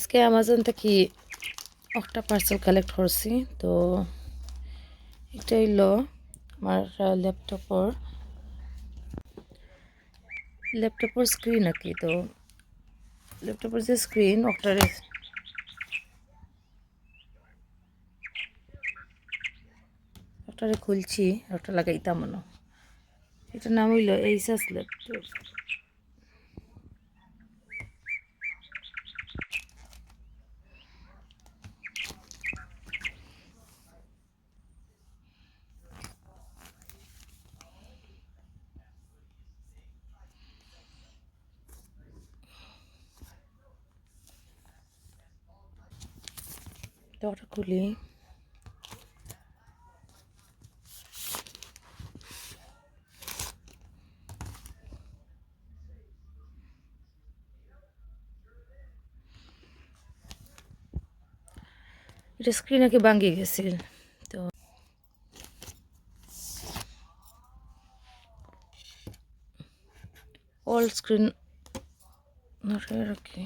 আজকে অ্যামাজন থেকে একটা পার্সেল কালেক্ট করছি, তো এটা হইল আমার ল্যাপটপর ল্যাপটপের স্ক্রিন আর কি, তো ল্যাপটপের যে স্ক্রিন ওটারে ওটারে খুলছি ওটা লাগাইতাম মনে এটার নাম হইল এইসাস ল্যাপটপ ওটা খুলি এটা স্ক্রিন নাকি ভাঙ্গি গেছিল তো। অল স্ক্রিন রাখি।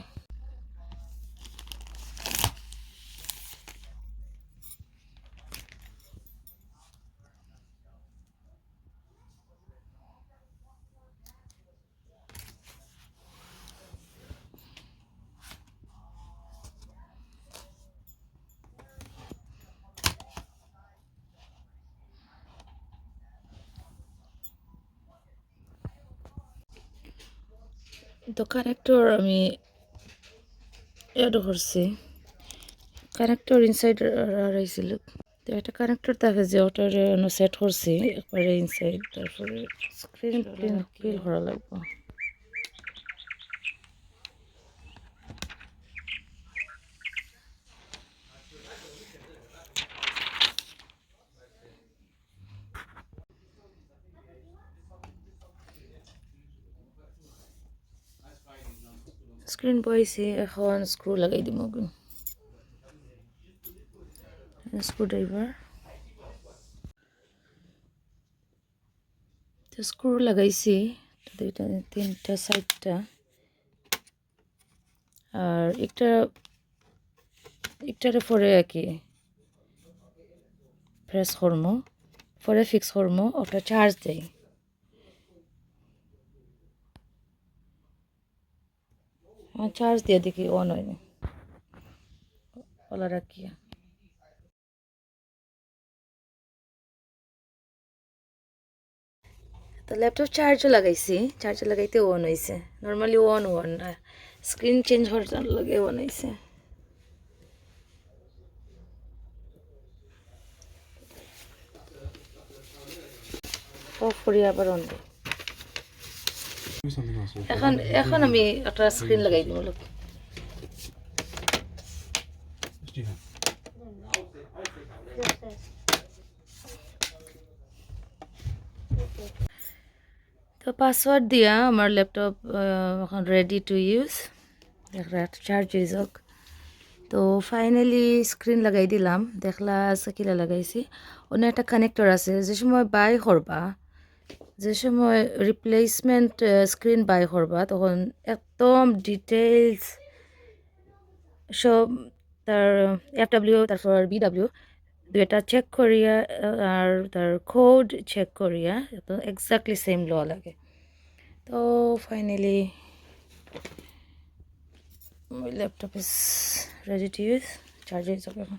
তো কানেক্টর আমি অ্যাড করছি। কানেক্টর ইনসাইড রয়েছিল তো একটা কানেক্টর থাকে যে ওটার সেট করছি একবারে ইনসাইড তারপরে স্ক্রিন প্রিন্ট ফিল করা লাগবে। স্ক্রিন বইছি এখন স্ক্রু লাগাই দিব স্ক্রু ড্রাইভার তো স্ক্রু লাগাইছি দুইটা তিনটা সাইডটা আর একটা, একটারে পরে কি প্রেস করমো, পরে ফিক্স করমো, ওটা চার্জ দেয়। চার্জ দিয়ে দেখি অন হয়নি ওলা রাখিয়া তো ল্যাপটপ চার্জও লাগাইছি চার্জ লাগাইতে অন হয়েছে নর্মালি অন অন না। স্ক্রিন চেঞ্জ হওয়ার জন্য লাগে অন হয়েছে অফ করি, আবার অন else. এখন এখন আমি একটা স্ক্রিন লাগাই দিব লোক? তো পাসওয়ার্ড দিয়া আমার ল্যাপটপ এখন ready to use charge use হোক তো ফাইনালি স্ক্রিন লাগাই দিলাম। দেখলা কিলা লাগাইছি। অন্য একটা কানেক্টর আছে। যে সময় বাই করবা যে সময় রিপ্লেসমেন্ট স্ক্রিন বাই করবা তখন একদম ডিটেলস সব তার এফ ডাব্লিউ তারপর বি ডাব্লিউ দুইটা চেক করিয়া, আর তার কোড চেক করিয়া, তো এক্স্যাক্টলি সেম ল লাগে। তো finally my laptop is ready to যাবে এখন।